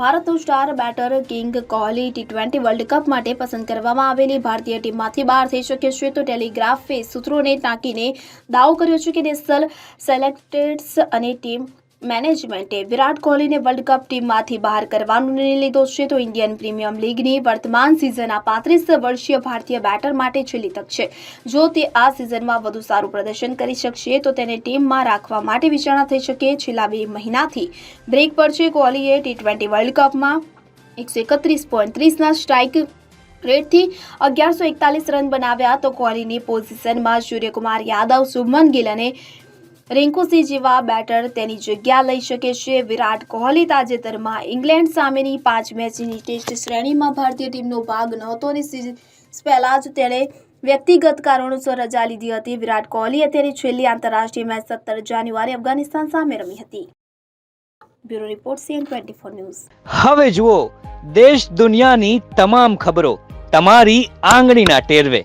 ભારતનો star batter king Kohli T twenty World Cup માટે પસંદ કરવામાં આવેલી ભારતીય ટીમમાંથી બહાર થઈ શકે છે. તો ટેલિગ્રાફે સૂત્રોને ટાંકીને દાવો કર્યો છે કે નેશનલ સિલેક્ટેડ્સ અને ટીમ મેનેજમેન્ટે વિરાટ કોહલીને વર્લ્ડ કપ ટીમમાંથી બહાર કરવાનો નિર્ણય લીધો છે. તો ઇન્ડિયન પ્રીમિયમ લીગની વર્તમાન સિઝન આ પાંત્રીસ વર્ષીય ભારતીય બેટર માટે છેલ્લી તક છે. જો તે આ સિઝનમાં વધુ સારું પ્રદર્શન કરી શકશે, તો તેને ટીમમાં રાખવા માટે વિચારણા થઈ શકે. છેલ્લા બે મહિનાથી બ્રેક પર છે કોહલીએ ટી ટ્વેન્ટી વર્લ્ડ કપમાં એકસો એકત્રીસ પોઈન્ટ ત્રીસના સ્ટ્રાઇક રેટથી અગિયારસો એકતાલીસ રન બનાવ્યા. તો કોહલીની પોઝિશનમાં સૂર્યકુમાર યાદવ, શુભમન ગિલ અને રિંકુસિંહ જેવા બેટર તેની જગ્યા લઈ શકે છે. વિરાટ કોહલી તાજેતરમાં ઇંગ્લેન્ડ સામેની પાંચ મેચની ટેસ્ટ શ્રેણીમાં ભારતીય ટીમનો ભાગ નહોતો અને પહેલાં જ તેણે વ્યક્તિગત કારણોસર રજા લીધી હતી. વિરાટ કોહલીએ તેની છેલ્લી આંતરરાષ્ટ્રીય મેચ સત્તર જાન્યુઆરી અફઘાનિસ્તાન સામે રમી હતી. Bureau report CN twenty four news. હવે જુઓ, દેશ દુનિયાની તમામ ખબરો તમારી આંગળીના ટેરવે.